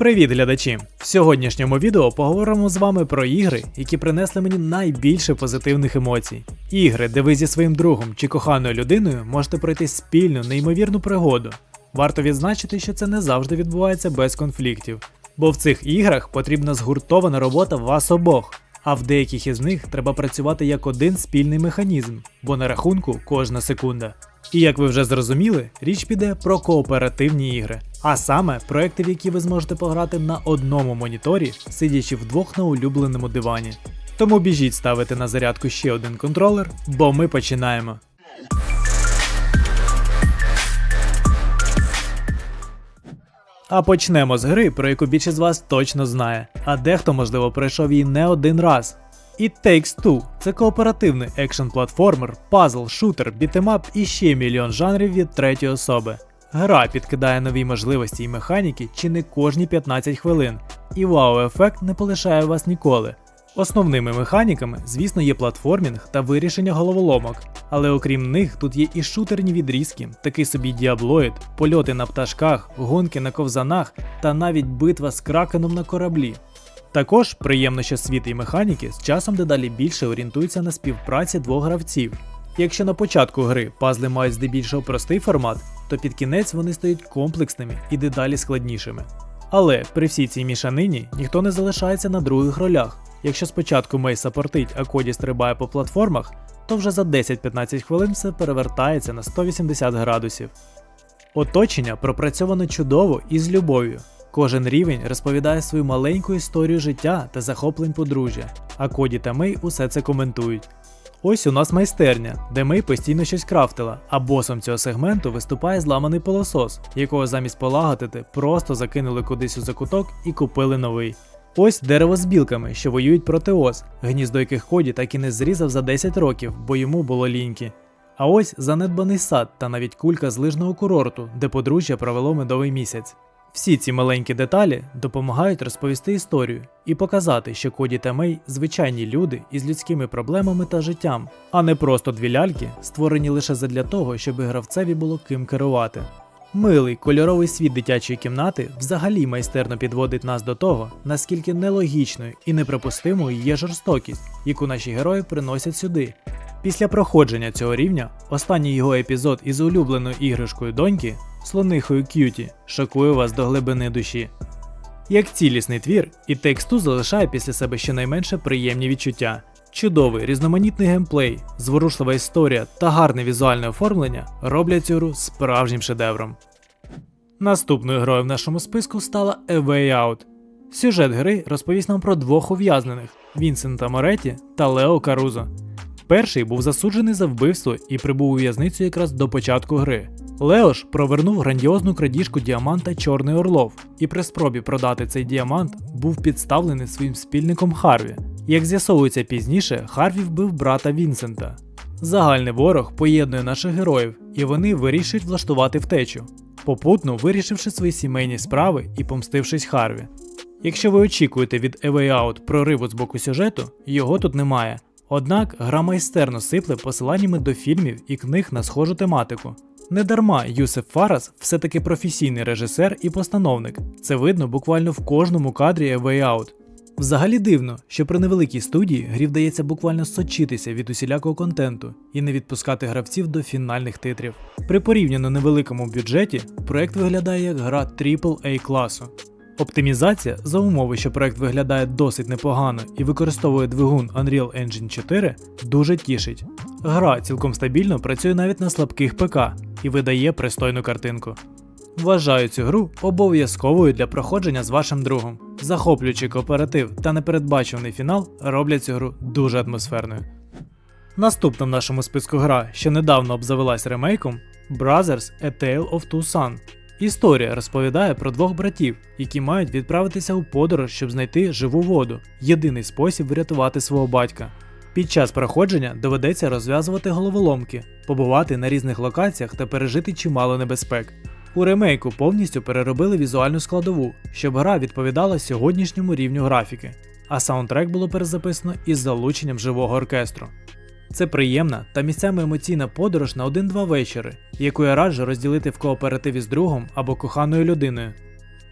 Привіт, глядачі! В сьогоднішньому відео поговоримо з вами про ігри, які принесли мені найбільше позитивних емоцій. Ігри, де ви зі своїм другом чи коханою людиною можете пройти спільну неймовірну пригоду. Варто відзначити, що це не завжди відбувається без конфліктів, бо в цих іграх потрібна згуртована робота вас обох, а в деяких із них треба працювати як один спільний механізм, бо на рахунку кожна секунда. І як ви вже зрозуміли, річ піде про кооперативні ігри, а саме проекти, в які ви зможете пограти на одному моніторі, сидячи вдвох на улюбленому дивані. Тому біжіть ставити на зарядку ще один контролер, бо ми починаємо. А почнемо з гри, про яку більшість з вас точно знає, а дехто, можливо, пройшов її не один раз. It Takes Two – це кооперативний екшн-платформер, пазл, шутер, бітемап і ще мільйон жанрів від третьої особи. Гра підкидає нові можливості і механіки чи не кожні 15 хвилин, і вау-ефект не полишає вас ніколи. Основними механіками, звісно, є платформінг та вирішення головоломок, але окрім них тут є і шутерні відрізки, такий собі діаблоїд, польоти на пташках, гонки на ковзанах та навіть битва з кракеном на кораблі. Також приємно, що світ і механіки з часом дедалі більше орієнтуються на співпраці двох гравців. Якщо на початку гри пазли мають здебільшого простий формат, то під кінець вони стають комплексними і дедалі складнішими. Але при всій цій мішанині ніхто не залишається на других ролях. Якщо спочатку Мей сапортить, а Коді стрибає по платформах, то вже за 10-15 хвилин все перевертається на 180 градусів. Оточення пропрацьовано чудово і з любов'ю. Кожен рівень розповідає свою маленьку історію життя та захоплень подружжя, а Коді та Мей усе це коментують. Ось у нас майстерня, де Мей постійно щось крафтила, а босом цього сегменту виступає зламаний пилосос, якого замість полагодити просто закинули кудись у закуток і купили новий. Ось дерево з білками, що воюють проти ос, гніздо яких Коді так і не зрізав за 10 років, бо йому було ліньки. А ось занедбаний сад та навіть кулька з лижного курорту, де подружжя провело медовий місяць. Всі ці маленькі деталі допомагають розповісти історію і показати, що Коді та Мей звичайні люди із людськими проблемами та життям, а не просто дві ляльки, створені лише задля того, щоб гравцеві було ким керувати. Милий кольоровий світ дитячої кімнати взагалі майстерно підводить нас до того, наскільки нелогічною і неприпустимою є жорстокість, яку наші герої приносять сюди. Після проходження цього рівня, останній його епізод із улюбленою іграшкою доньки, слонихою К'юті, шокує вас до глибини душі. Як цілісний твір, і тексту залишає після себе щонайменше приємні відчуття. Чудовий різноманітний геймплей, зворушлива історія та гарне візуальне оформлення роблять цю гру справжнім шедевром. Наступною грою в нашому списку стала A Way Out. Сюжет гри розповість нам про двох ув'язнених Вінсента Моретті та Лео Карузо. Перший був засуджений за вбивство і прибув у в'язницю якраз до початку гри. Лео ж провернув грандіозну крадіжку діаманта Чорний Орлов, і при спробі продати цей діамант був підставлений своїм спільником Харві. Як з'ясовується пізніше, Харві вбив брата Вінсента. Загальний ворог поєднує наших героїв, і вони вирішують влаштувати втечу, попутно вирішивши свої сімейні справи і помстившись Харві. Якщо ви очікуєте від A Out прориву з боку сюжету, його тут немає. Однак гра майстерно сипле посиланнями до фільмів і книг на схожу тематику. Недарма Юсеф Фарас все-таки професійний режисер і постановник. Це видно буквально в кожному кадрі A Way Out. Взагалі дивно, що при невеликій студії грі вдається буквально сочитися від усілякого контенту і не відпускати гравців до фінальних титрів. При порівняно невеликому бюджеті проект виглядає як гра AAA класу. Оптимізація за умови, що проект виглядає досить непогано і використовує двигун Unreal Engine 4, дуже тішить. Гра цілком стабільно працює навіть на слабких ПК і видає пристойну картинку. Вважаю цю гру обов'язковою для проходження з вашим другом. Захоплюючий кооператив та непередбачуваний фінал роблять цю гру дуже атмосферною. Наступна в нашому списку гра, що недавно обзавелась ремейком, Brothers A Tale of Two Sons. Історія розповідає про двох братів, які мають відправитися у подорож, щоб знайти живу воду єдиний спосіб врятувати свого батька. Під час проходження доведеться розв'язувати головоломки, побувати на різних локаціях та пережити чимало небезпек. У ремейку повністю переробили візуальну складову, щоб гра відповідала сьогоднішньому рівню графіки, а саундтрек було перезаписано із залученням живого оркестру. Це приємна та місцями емоційна подорож на один-два вечори, яку я раджу розділити в кооперативі з другом або коханою людиною.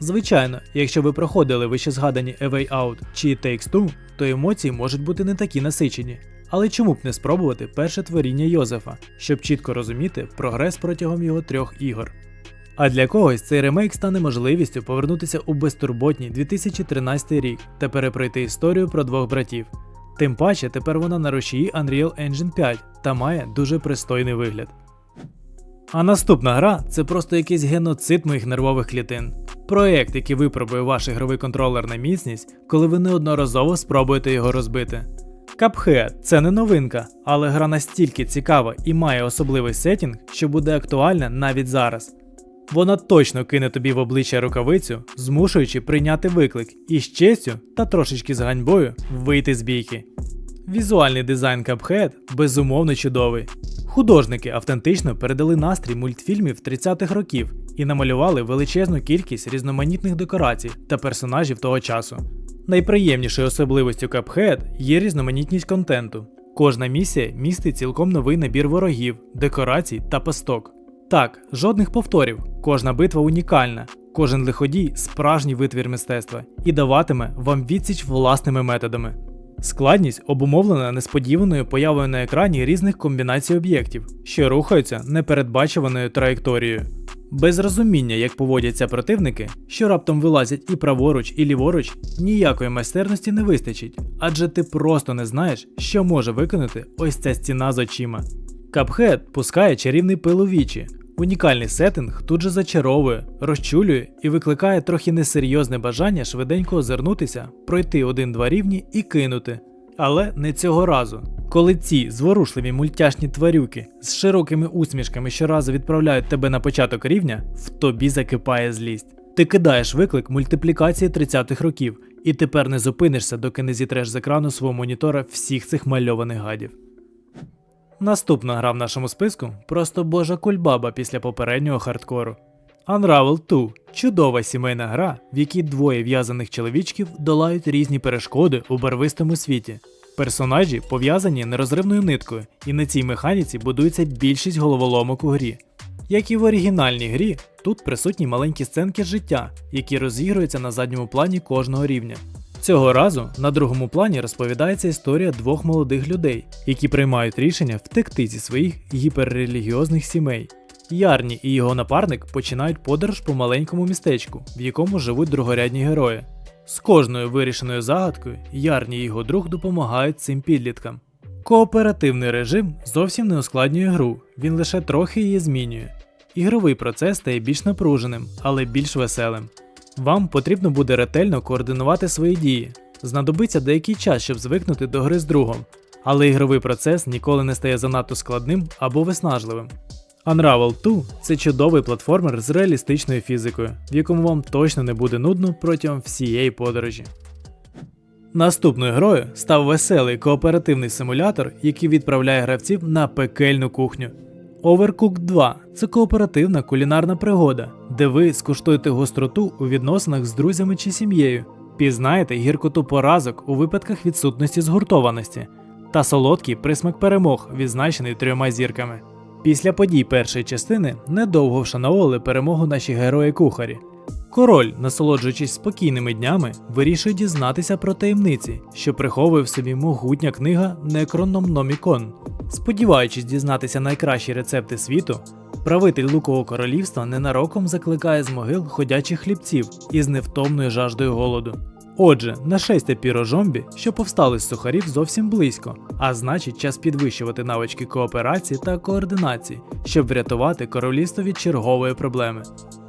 Звичайно, якщо ви проходили вище згадані A Way Out чи Takes Two, то емоції можуть бути не такі насичені. Але чому б не спробувати перше творіння Йозефа, щоб чітко розуміти прогрес протягом його трьох ігор. А для когось цей ремейк стане можливістю повернутися у безтурботній 2013 рік та перепройти історію про двох братів. Тим паче тепер вона на рушії Unreal Engine 5 та має дуже пристойний вигляд. А наступна гра це просто якийсь геноцид моїх нервових клітин. Проєкт, який випробує ваш ігровий контролер на міцність, коли ви неодноразово спробуєте його розбити. Cuphead – це не новинка, але гра настільки цікава і має особливий сетінг, що буде актуальна навіть зараз. Вона точно кине тобі в обличчя рукавицю, змушуючи прийняти виклик і з честю та трошечки з ганьбою вийти з бійки. Візуальний дизайн Cuphead безумовно чудовий. Художники автентично передали настрій мультфільмів 30-х років і намалювали величезну кількість різноманітних декорацій та персонажів того часу. Найприємнішою особливістю Cuphead є різноманітність контенту. Кожна місія містить цілком новий набір ворогів, декорацій та пасток. Так, жодних повторів, кожна битва унікальна, кожен лиходій справжній витвір мистецтва і даватиме вам відсіч власними методами. Складність обумовлена несподіваною появою на екрані різних комбінацій об'єктів, що рухаються непередбачуваною траєкторією. Без розуміння, як поводяться противники, що раптом вилазять і праворуч, і ліворуч, ніякої майстерності не вистачить, адже ти просто не знаєш, що може виконати ось ця стіна з очима. Капхед пускає чарівний пил у вічі. Унікальний сеттинг тут же зачаровує, розчулює і викликає трохи несерйозне бажання швиденько озирнутися, пройти один-два рівні і кинути. Але не цього разу. Коли ці зворушливі мультяшні тварюки з широкими усмішками щоразу відправляють тебе на початок рівня, в тобі закипає злість. Ти кидаєш виклик мультиплікації 30-х років, і тепер не зупинишся, доки не зітреш з екрану свого монітора всіх цих мальованих гадів. Наступна гра в нашому списку просто божа кульбаба після попереднього хардкору. Unravel 2 чудова сімейна гра, в якій двоє в'язаних чоловічків долають різні перешкоди у барвистому світі. Персонажі пов'язані нерозривною ниткою, і на цій механіці будується більшість головоломок у грі. Як і в оригінальній грі, тут присутні маленькі сценки життя, які розігруються на задньому плані кожного рівня. Цього разу на другому плані розповідається історія двох молодих людей, які приймають рішення втекти зі своїх гіперрелігіозних сімей. Ярні і його напарник починають подорож по маленькому містечку, в якому живуть другорядні герої. З кожною вирішеною загадкою Ярні і його друг допомагають цим підліткам. Кооперативний режим зовсім не ускладнює гру, він лише трохи її змінює. Ігровий процес стає більш напруженим, але більш веселим. Вам потрібно буде ретельно координувати свої дії. Знадобиться деякий час, щоб звикнути до гри з другом, але ігровий процес ніколи не стає занадто складним або виснажливим. Unravel 2 це чудовий платформер з реалістичною фізикою, в якому вам точно не буде нудно протягом всієї подорожі. Наступною грою став веселий кооперативний симулятор, який відправляє гравців на пекельну кухню. Overcooked 2 це кооперативна кулінарна пригода, де ви скуштуєте гостроту у відносинах з друзями чи сім'єю, пізнаєте гіркоту поразок у випадках відсутності згуртованості та солодкий присмак перемог, відзначений трьома зірками. Після подій першої частини недовго вшановували перемогу наші герої-кухарі. Король, насолоджуючись спокійними днями, вирішує дізнатися про таємниці, що приховує в собі могутня книга Necronomicon. Сподіваючись дізнатися найкращі рецепти світу, правитель Лукового королівства ненароком закликає з могил ходячих хлібців із невтомною жаждою голоду. Отже, нашестя пірожомбі, що повстали з сухарів зовсім близько, а значить час підвищувати навички кооперації та координації, щоб врятувати королівство від чергової проблеми.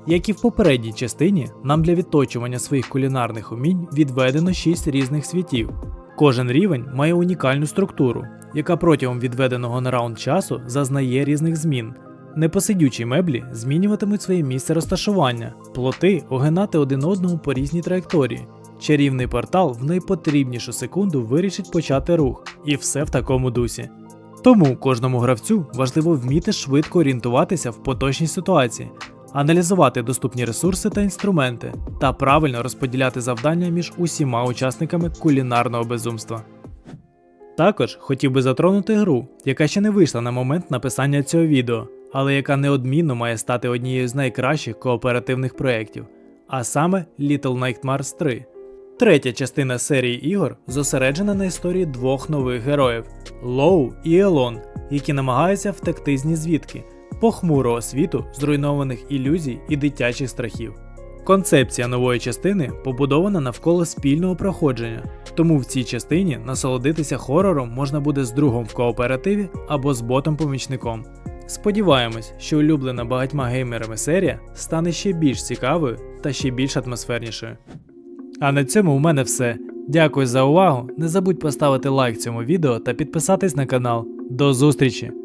Як і в попередній частині, нам для відточування своїх кулінарних умінь відведено 6 різних світів. Кожен рівень має унікальну структуру, яка протягом відведеного на раунд часу зазнає різних змін. Непосидючі меблі змінюватимуть своє місце розташування, плоти огинати один одному по різній траєкторії. Чарівний портал в найпотрібнішу секунду вирішить почати рух, і все в такому дусі. Тому кожному гравцю важливо вміти швидко орієнтуватися в поточній ситуації, аналізувати доступні ресурси та інструменти та правильно розподіляти завдання між усіма учасниками кулінарного безумства. Також хотів би затронути гру, яка ще не вийшла на момент написання цього відео, але яка неодмінно має стати однією з найкращих кооперативних проєктів а саме Little Nightmares 3. Третя частина серії ігор зосереджена на історії двох нових героїв Лоу і Елон, які намагаються втекти з нізвідки, похмурого світу, зруйнованих ілюзій і дитячих страхів. Концепція нової частини побудована навколо спільного проходження, тому в цій частині насолодитися хорором можна буде з другом в кооперативі або з ботом-помічником. Сподіваємось, що улюблена багатьма геймерами серія стане ще більш цікавою та ще більш атмосфернішою. А на цьому у мене все. Дякую за увагу. Не забудь поставити лайк цьому відео та підписатись на канал. До зустрічі!